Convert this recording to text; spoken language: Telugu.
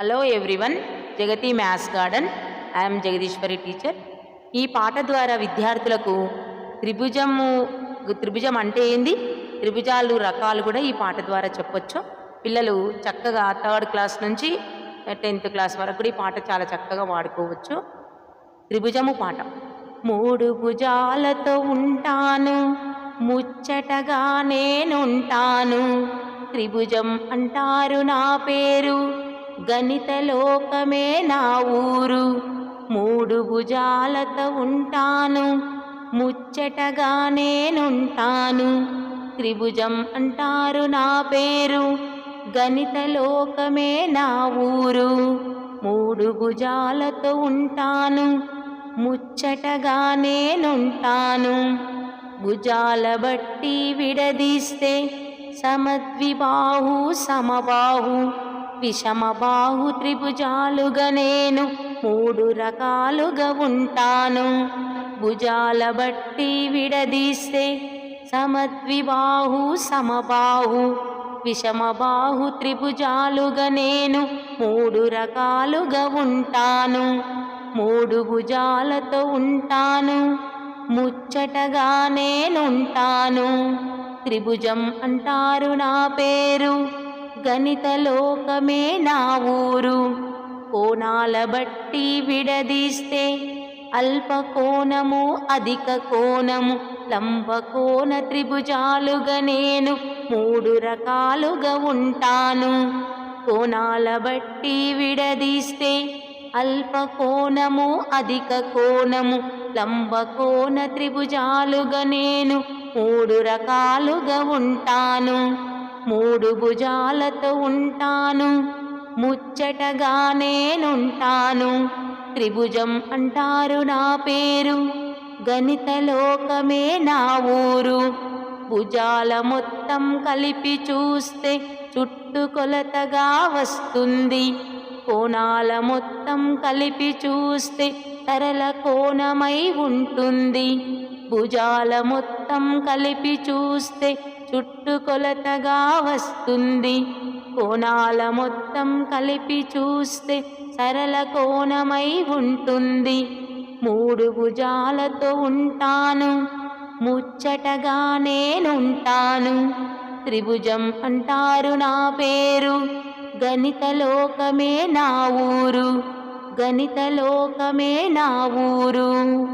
Hello everyone Jagathi maths garden I'm Jagadeeswari teacher ఈ పాట ద్వారా విద్యార్థులకు త్రిభుజము త్రిభుజం అంటే ఏంది? త్రిభుజాలు రకాలు కూడా ఈ పాట ద్వారా చెప్పొచ్చు. పిల్లలు చక్కగా థర్డ్ క్లాస్ నుంచి టెన్త్ క్లాస్ వరకు కూడా ఈ పాట చాలా చక్కగా వాడుకోవచ్చు. త్రిభుజము పాట. మూడు భుజాలతో ఉంటాను. ముచ్చటగా నేనుంటాను. త్రిభుజం అంటారు నా పేరు. గణిత లోకమే నా ఊరు. మూడు భుజాలతో ఉంటాను. ముచ్చటగా నేనుంటాను. త్రిభుజం అంటారు నా పేరు. గణిత లోకమే నా ఊరు. మూడు భుజాలతో ఉంటాను. ముచ్చటగా నేనుంటాను. భుజాల బట్టి విడదీస్తే సమద్విబాహు సమబాహు. విషమబాహు త్రిభుజాలుగా నేను మూడు రకాలుగా ఉంటాను. భుజాల బట్టి విడదీస్తే సమద్విబాహు సమబాహు. విషమబాహు త్రిభుజాలుగా నేను మూడు రకాలుగా ఉంటాను. మూడు భుజాలతో ఉంటాను. ముచ్చటగా నేనుంటాను. త్రిభుజం అంటారు నా పేరు. గణిత లోకమే నా ఊరు. కోణాల బట్టి విడదీస్తే అల్ప కోణము అధిక కోణము. లంబ కోణ త్రిభుజాలుగా నేను మూడు రకాలుగా ఉంటాను. కోణాల బట్టి విడదీస్తే అల్ప కోణము అధిక కోణము. లంబ కోణ త్రిభుజాలుగా నేను మూడు రకాలుగా ఉంటాను. మూడు భుజాలతో ఉంటాను. ముచ్చటగా నేనుంటాను. త్రిభుజం అంటారు నా పేరు. గణిత లోకమే నా ఊరు. భుజాల మొత్తం కలిపి చూస్తే చుట్టుకొలతగా వస్తుంది. కోణాల మొత్తం కలిపి చూస్తే సరళ కోణమై ఉంటుంది. భుజాల మొత్తం కలిపి చూస్తే చుట్టుకొలతగా వస్తుంది. కోణాల మొత్తం కలిపి చూస్తే సరళ కోణమై ఉంటుంది. మూడు భుజాలతో ఉంటాను. ముచ్చటగా నేనుంటాను. త్రిభుజం అంటారు నా పేరు. గణిత లోకమే నా ఊరు. గణిత లోకమే నా ఊరు.